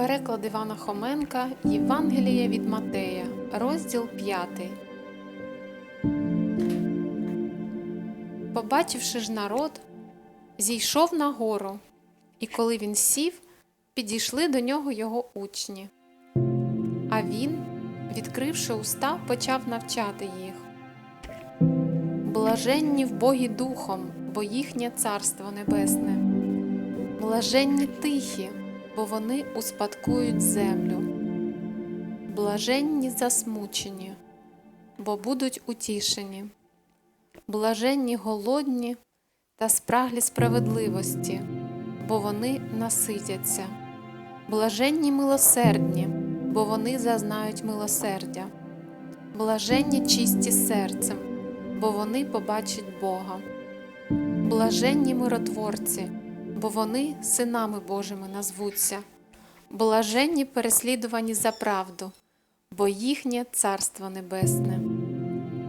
Переклад Івана Хоменка Євангелія від Матея, розділ 5. Побачивши ж народ, зійшов на гору, і коли він сів, підійшли до нього його учні. А він, відкривши уста, почав навчати їх. Блаженні в Богі духом, бо їхнє царство небесне. Блаженні тихі, бо вони успадкують землю. Блаженні засмучені, бо будуть утішені. Блаженні голодні та спраглі справедливості, бо вони наситяться. Блаженні милосердні, бо вони зазнають милосердя. Блаженні чисті серцем, бо вони побачать Бога. Блаженні миротворці, бо вони синами Божими назвуться. Блаженні переслідувані за правду, бо їхнє Царство Небесне.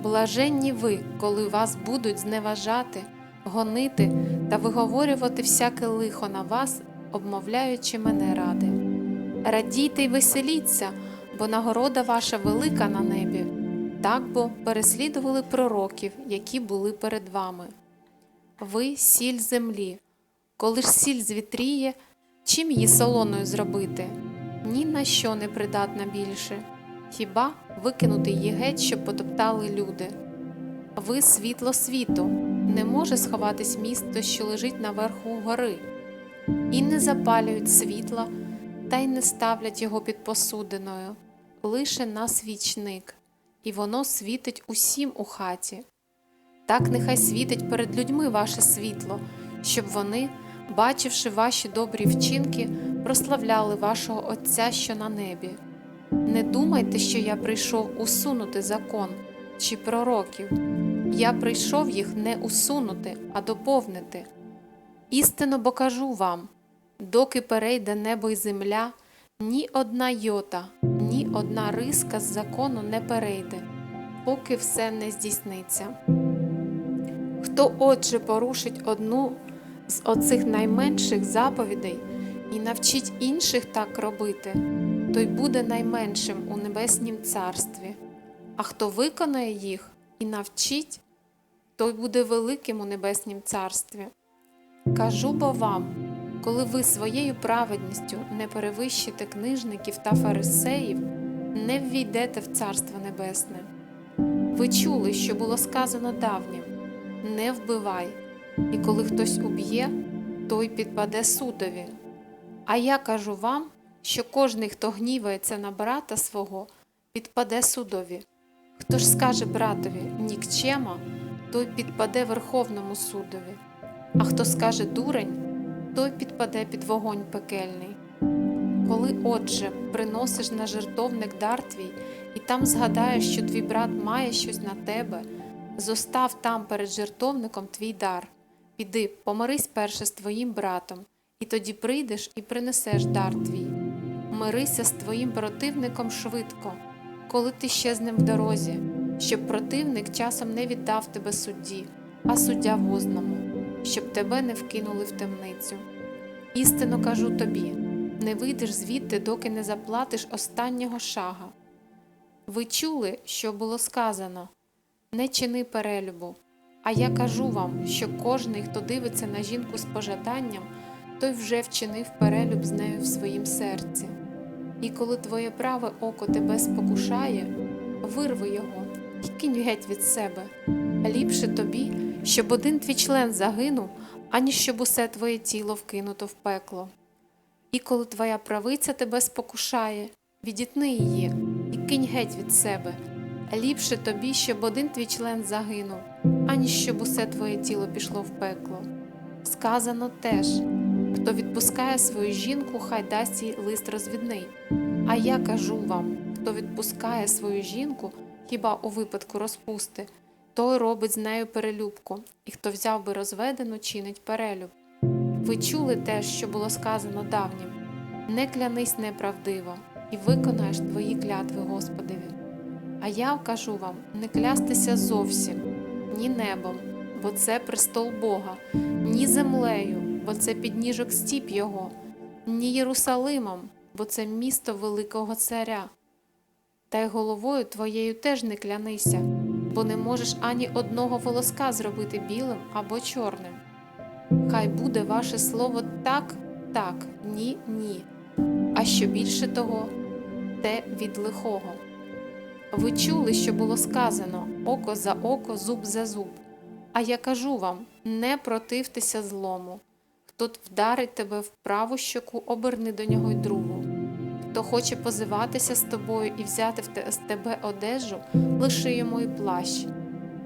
Блаженні ви, коли вас будуть зневажати, гонити та виговорювати всяке лихо на вас, обмовляючи мене ради. Радійте й веселіться, бо нагорода ваша велика на небі, так бо переслідували пророків, які були перед вами. Ви сіль землі. Коли ж сіль звітріє, чим її солоною зробити? Ні на що не придатна більше, хіба викинути її геть, щоб потоптали люди. Ви світло світу, не може сховатись місто, що лежить наверху гори, і не запалюють світла, та й не ставлять його під посудиною, лише на свічник, і воно світить усім у хаті. Так нехай світить перед людьми ваше світло, щоб вони, бачивши ваші добрі вчинки, прославляли вашого Отця, що на небі. Не думайте, що я прийшов усунути закон чи пророків. Я прийшов їх не усунути, а доповнити. Істинно бо кажу вам, доки перейде небо й земля, ні одна йота, ні одна риска з закону не перейде, поки все не здійсниться. Хто отже порушить одну з оцих найменших заповідей і навчить інших так робити, той буде найменшим у небеснім царстві, а хто виконає їх і навчить, той буде великим у небеснім царстві. Кажу бо вам, коли ви своєю праведністю не перевищите книжників та фарисеїв, не ввійдете в Царство Небесне. Ви чули, що було сказано давнім не вбивай, і коли хтось уб'є, той підпаде судові. А я кажу вам, що кожний, хто гнівається на брата свого, підпаде судові. Хто ж скаже братові нікчема, той підпаде Верховному судові, а хто скаже дурень, той підпаде під вогонь пекельний. Коли, отже, приносиш на жертовник дар твій, і там згадаєш, що твій брат має щось на тебе, зостав там перед жертовником твій дар. Піди, помирись перше з твоїм братом, і тоді прийдеш і принесеш дар твій. Мирися з твоїм противником швидко, коли ти ще з ним в дорозі, щоб противник часом не віддав тебе судді, а суддя возному, щоб тебе не вкинули в темницю. Істинно кажу тобі не вийдеш звідти, доки не заплатиш останнього шага. Ви чули, що було сказано не чини перелюбу. А я кажу вам, що кожний, хто дивиться на жінку з пожаданням, той вже вчинив перелюб з нею в своїм серці. І коли твоє праве око тебе спокушає, вирви його і кинь геть від себе. Ліпше тобі, щоб один твій член загинув, аніж щоб усе твоє тіло вкинуто в пекло. І коли твоя правиця тебе спокушає, відітни її і кинь геть від себе. Ліпше тобі, щоб один твій член загинув, аніж щоб усе твоє тіло пішло в пекло. Сказано теж хто відпускає свою жінку, хай дасть їй лист розвідний. А я кажу вам, хто відпускає свою жінку, хіба у випадку розпусти, той робить з нею перелюбку, і хто взяв би розведену, чинить перелюб. Ви чули те, що було сказано давнім не клянись неправдиво, і виконаєш твої клятви Господеві. А я кажу вам не клястися зовсім, ні небом, бо це престол Бога, ні землею, бо це підніжок стіп Його, ні Єрусалимом, бо це місто великого царя. Та й головою твоєю теж не клянися, бо не можеш ані одного волоска зробити білим або чорним. Хай буде ваше слово так, так, ні, ні. А що більше того, те від лихого. Ви чули, що було сказано око за око, зуб за зуб. А я кажу вам: не противтеся злому. Хто вдарить тебе в праву щоку, оберни до нього й другу. Хто хоче позиватися з тобою і взяти з тебе одежу, лиши йому і плащ.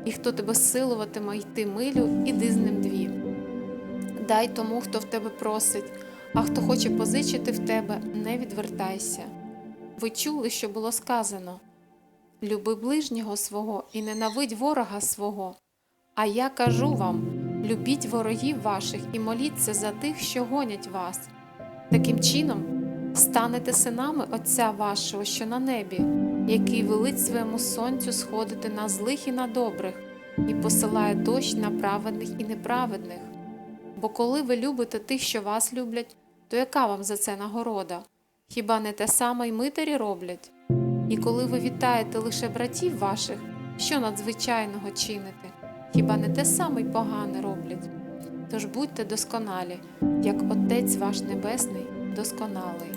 І хто тебе силуватиме йти милю, іди з ним дві. Дай тому, хто в тебе просить, а хто хоче позичити в тебе, не відвертайся. Ви чули, що було сказано: люби ближнього свого і ненавидь ворога свого. А я кажу вам: любіть ворогів ваших і моліться за тих, що гонять вас. Таким чином станете синами Отця вашого, що на небі, який велить своєму сонцю сходити на злих і на добрих, і посилає дощ на праведних і неправедних. Бо коли ви любите тих, що вас люблять, то яка вам за це нагорода? Хіба не те саме й митарі роблять? І коли ви вітаєте лише братів ваших, що надзвичайного чините? Хіба не те саме й погане роблять? Тож будьте досконалі, як Отець ваш Небесний досконалий.